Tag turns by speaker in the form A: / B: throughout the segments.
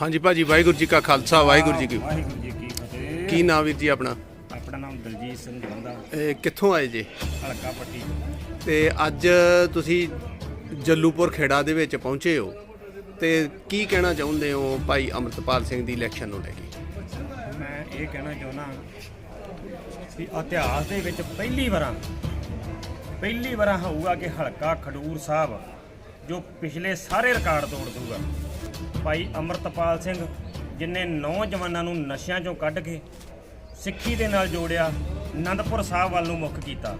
A: ਹਾਂਜੀ ਭਾਜੀ ਵਾਹਿਗੁਰੂ ਜੀ ਕਾ ਖਾਲਸਾ ਵਾਹਿਗੁਰੂ ਜੀ ਕੀ
B: ਵਾਹਿਗੁਰੂ ਜੀ ਕੀ ਫਤਿਹ।
A: ਕੀ ਨਾਮ ਵੀਰ ਜੀ ਆਪਣਾ?
B: ਆਪਣਾ ਨਾਮ ਦਲਜੀਤ ਸਿੰਘ ਜਵੰਦਾ
A: ਇਹ ਕਿੱਥੋਂ ਆਏ ਜੇ?
B: ਹਲਕਾ ਪੱਟੀ।
A: ਤੇ ਅੱਜ ਤੁਸੀਂ ਜੱਲੂਪੁਰ ਖੇੜਾ ਦੇ ਵਿੱਚ ਪਹੁੰਚੇ ਹੋ। ਤੇ ਕੀ ਕਹਿਣਾ ਚਾਹੁੰਦੇ ਹੋ ਭਾਈ ਅਮਰਤਪਾਲ ਸਿੰਘ ਦੀ ਇਲੈਕਸ਼ਨ ਨੂੰ ਲੈ ਕੇ?
B: ਮੈਂ ਇਹ ਕਹਿਣਾ ਚਾਹੁੰਦਾ ਕਿ ਇਤਿਹਾਸ ਦੇ ਵਿੱਚ ਪਹਿਲੀ ਵਾਰਾਂ ਪਹਿਲੀ ਵਾਰਾਂ ਹੋਊਗਾ ਕਿ ਹਲਕਾ ਖਡੂਰ ਸਾਹਿਬ ਜੋ ਪਿਛਲੇ ਸਾਰੇ ਰਿਕਾਰਡ ਤੋੜ ਦੂਗਾ ਭਾਈ ਅਮਰਤਪਾਲ ਸਿੰਘ, ਜਿਨੇ ਨੌਜਵਾਨਾਂ ਨੂੰ ਨਸ਼ਿਆਂ ਚੋਂ ਕੱਢ ਕੇ ਸਿੱਖੀ ਦੇ ਨਾਲ ਜੋੜਿਆ ਆਨੰਦਪੁਰ ਸਾਹਿਬ ਵੱਲ ਨੂੰ ਮੁੱਖ ਕੀਤਾ।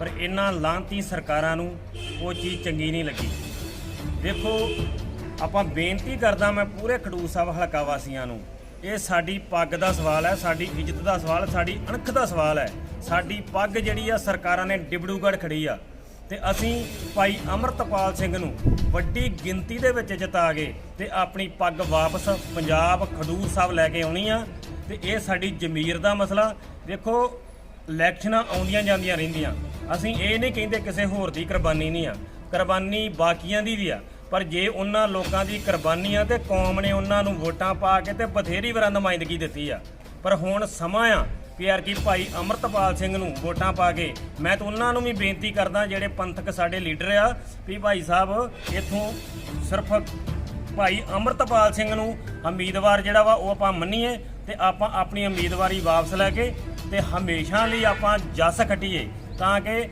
B: ਪਰ ਇਹਨਾਂ ਲਾਂਤੀ ਸਰਕਾਰਾਂ ਨੂੰ ਉਹ ਚੀਜ਼ ਚੰਗੀ ਨਹੀਂ ਲੱਗੀ। ਦੇਖੋ, ਆਪਾਂ ਬੇਨਤੀ ਕਰਦਾ ਮੈਂ ਪੂਰੇ ਖਡੂਰ ਸਾਹਿਬ ਹਲਕਾ ਵਾਸੀਆਂ ਨੂੰ, ਇਹ ਸਾਡੀ ਪੱਗ ਦਾ ਸਵਾਲ ਹੈ, ਸਾਡੀ ਇੱਜ਼ਤ ਦਾ ਸਵਾਲ, ਸਾਡੀ ਅਣਖ ਦਾ ਸਵਾਲ ਹੈ। ਸਾਡੀ ਪੱਗ ਜਿਹੜੀ ਆ, ਸਰਕਾਰਾਂ ਨੇ ਡਿਬੜੂਗੜ ਖੜੀ ਆ। ਤੇ ਅਸੀਂ ਭਾਈ ਅਮਰਤਪਾਲ ਸਿੰਘ ਨੂੰ ਵੱਡੀ ਗਿਣਤੀ ਦੇ ਵਿੱਚ ਜਿਤਾ ਗਏ ਤੇ ਆਪਣੀ ਪੱਗ ਵਾਪਸ ਪੰਜਾਬ ਖਡੂਰ ਸਾਹਿਬ ਲੈ ਕੇ ਆਉਣੀ ਆ ਤੇ ਇਹ ਸਾਡੀ ਜ਼ਮੀਰ ਦਾ ਮਸਲਾ। ਦੇਖੋ, ਇਲੈਕਸ਼ਨਾਂ ਆਉਂਦੀਆਂ ਜਾਂਦੀਆਂ ਰਹਿੰਦੀਆਂ। ਅਸੀਂ ਇਹ ਨਹੀਂ ਕਹਿੰਦੇ ਕਿਸੇ ਹੋਰ ਦੀ ਕੁਰਬਾਨੀ ਨਹੀਂ ਆ। ਕੁਰਬਾਨੀ ਬਾਕੀਆਂ ਦੀ ਵੀ ਆ। ਪਰ ਜੇ ਉਹਨਾਂ ਲੋਕਾਂ ਦੀ ਕੁਰਬਾਨੀ ਆ ਤੇ ਕੌਮ ਨੇ ਉਹਨਾਂ ਨੂੰ ਵੋਟਾਂ ਪਾ ਕੇ ਤੇ ਬਥੇਰੀ ਵਾਰ ਨੁਮਾਇੰਦਗੀ ਦਿੱਤੀ ਆ। ਪਰ ਹੁਣ ਸਮਾਂ ਆ ਕਿ ਯਾਰ ਕੀ ਭਾਈ ਅਮਰਤਪਾਲ ਸਿੰਘ ਨੂੰ ਵੋਟਾਂ ਪਾ ਕੇ ਮੈਂ ਤਾਂ ਉਹਨਾਂ ਨੂੰ ਵੀ ਬੇਨਤੀ ਕਰਦਾ ਜਿਹੜੇ ਪੰਥਕ ਸਾਡੇ ਲੀਡਰ ਆ, ਵੀ ਭਾਈ ਸਾਹਿਬ, ਇਥੋਂ ਸਿਰਫ ਭਾਈ ਅਮਰਤਪਾਲ ਸਿੰਘ ਨੂੰ ਉਮੀਦਵਾਰ ਜਿਹੜਾ ਵਾ ਉਹ ਆਪਾਂ ਮੰਨੀਏ ਤੇ ਆਪਾਂ ਆਪਣੀ ਉਮੀਦਵਾਰੀ ਵਾਪਸ ਲੈ ਕੇ ਤੇ ਹਮੇਸ਼ਾ ਲਈ ਆਪਾਂ ਜਸ ਖੱਟੀਏ ਤਾਂ ਕਿ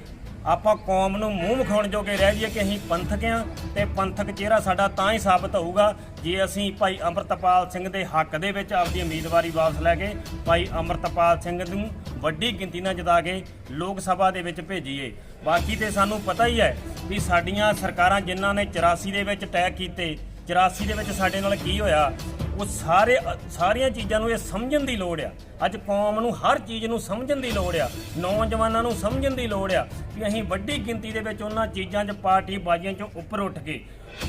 B: ਆਪਾਂ ਕੌਮ ਨੂੰ ਮੂੰਹ ਵਿਖਾਉਣ ਜੋਗੇ ਰਹਿ ਜਾਈਏ ਕਿ ਅਸੀਂ ਪੰਥਕ ਆ ਤੇ ਪੰਥਕ ਚਿਹਰਾ ਸਾਡਾ ਤਾਂ ਹੀ ਸਾਬਤ ਹੋਊਗਾ ਜੇ ਅਸੀਂ ਭਾਈ ਅਮਰਤਪਾਲ ਸਿੰਘ ਦੇ ਹੱਕ ਦੇ ਵਿੱਚ ਆਪਣੀ ਉਮੀਦਵਾਰੀ ਵਾਪਸ ਲੈ ਕੇ ਭਾਈ ਅਮਰਤਪਾਲ ਸਿੰਘ ਨੂੰ ਵੱਡੀ ਗਿਣਤੀ ਨਾਲ ਜਿਤਾ ਕੇ ਲੋਕ ਸਭਾ ਦੇ ਵਿੱਚ ਭੇਜੀਏ। ਬਾਕੀ ਤੇ ਸਾਨੂੰ ਪਤਾ ਹੀ ਹੈ ਵੀ ਸਾਡੀਆਂ ਸਰਕਾਰਾਂ ਜਿਨ੍ਹਾਂ ਨੇ 84 ਦੇ ਵਿੱਚ ਅਟੈਕ ਕੀਤੇ 84 ਦੇ ਵਿੱਚ ਸਾਡੇ ਨਾਲ ਕੀ ਹੋਇਆ ਉਹ ਸਾਰੇ, ਸਾਰੀਆਂ ਚੀਜ਼ਾਂ ਨੂੰ ਇਹ ਸਮਝਣ ਦੀ ਲੋੜ ਆ। ਅੱਜ ਕੌਮ ਨੂੰ ਹਰ ਚੀਜ਼ ਨੂੰ ਸਮਝਣ ਦੀ ਲੋੜ ਆ। ਨੌਜਵਾਨਾਂ ਨੂੰ ਸਮਝਣ ਦੀ ਲੋੜ ਆ ਕਿ ਅਸੀਂ ਵੱਡੀ ਗਿਣਤੀ ਦੇ ਵਿੱਚ ਉਹਨਾਂ ਚੀਜ਼ਾਂ 'ਚ ਪਾਰਟੀ ਬਾਜ਼ੀਆਂ 'ਚੋਂ ਉੱਪਰ ਉੱਠ ਕੇ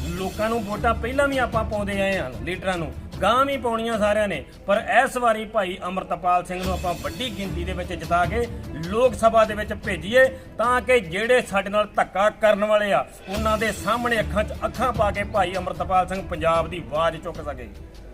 B: ਲੋਕਾਂ ਨੂੰ ਵੋਟਾਂ ਪਹਿਲਾਂ ਵੀ ਆਪਾਂ ਪਾਉਂਦੇ ਆਏ ਹਾਂ, ਲੀਡਰਾਂ ਨੂੰ। ਗਾਂ ਵੀ ਪਾਉਣੀਆਂ ਸਾਰਿਆਂ ਨੇ। ਪਰ ਇਸ ਵਾਰੀ ਭਾਈ ਅਮਰਤਪਾਲ ਸਿੰਘ ਨੂੰ ਆਪਾਂ ਵੱਡੀ ਗਿਣਤੀ ਦੇ ਵਿੱਚ ਜਿਤਾ ਕੇ ਲੋਕ ਸਭਾ ਦੇ ਵਿੱਚ ਭੇਜੀਏ ਤਾਂ ਕਿ ਜਿਹੜੇ ਸਾਡੇ ਨਾਲ ਧੱਕਾ ਕਰਨ ਵਾਲੇ ਆ, ਉਹਨਾਂ ਦੇ ਸਾਹਮਣੇ ਅੱਖਾਂ 'ਚ ਅੱਖਾਂ ਪਾ ਕੇ ਭਾਈ ਅਮਰਤਪਾਲ ਸਿੰਘ ਪੰਜਾਬ ਦੀ ਆਵਾਜ਼ ਚੁੱਕ ਸਕੇ।